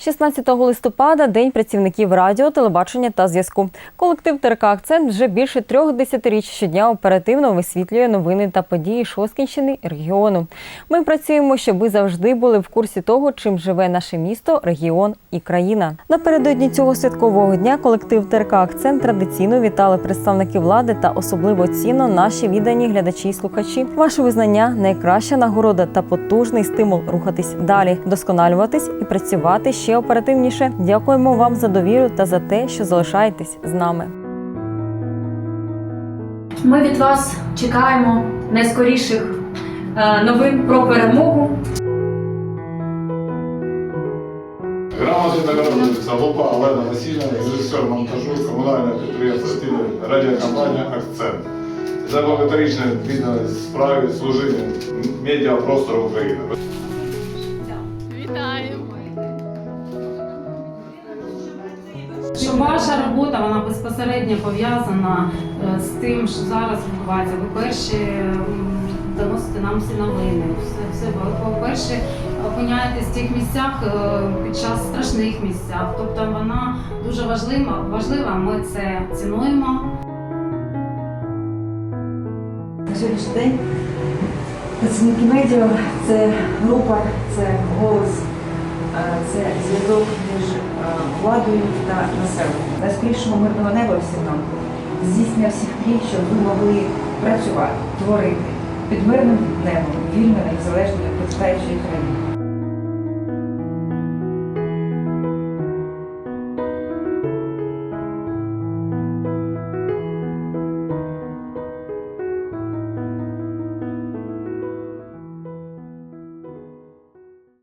16 листопада День працівників радіо, телебачення та зв'язку. Колектив ТРК Акцент вже більше трьох десятиріч щодня оперативно висвітлює новини та події Шосткінщини і регіону. Ми працюємо, щоб ви завжди були в курсі того, чим живе наше місто, регіон і країна. Напередодні цього святкового дня колектив ТРК Акцент традиційно вітали представники влади та особливо цінно наші віддані глядачі і слухачі. Ваше визнання найкраща нагорода та потужний стимул рухатись далі, вдосконалюватись і працювати ще оперативніше. Дякуємо вам за довіру та за те, що залишаєтесь з нами. Ми від вас чекаємо найскоріших е, новин про перемогу. Грамоти нагороджується Лопа Олена Васильівна, режисер монтажу комунального підприємства «Стиль» радіокомпанія Акцент. За багаторічне відданість справі служіння медіапростору України. Що ваша робота вона безпосередньо пов'язана е, з тим, що зараз відбувається. Ви перші доносите нам всі новини. Все, все ви по-перше, опиняєтесь в тих місцях е, під час страшних місцях. Тобто вона дуже важлива. Важлива. Ми це цінуємо. На сьогоднішній день працівники медіа це група, це голос, зв'язок між е, владою та населенням. Найскорішого мирного неба всім нам, здійснення всіх мрій, щоб ви могли працювати, творити під мирним небом, вільною, незалежною, процвітаючої країни.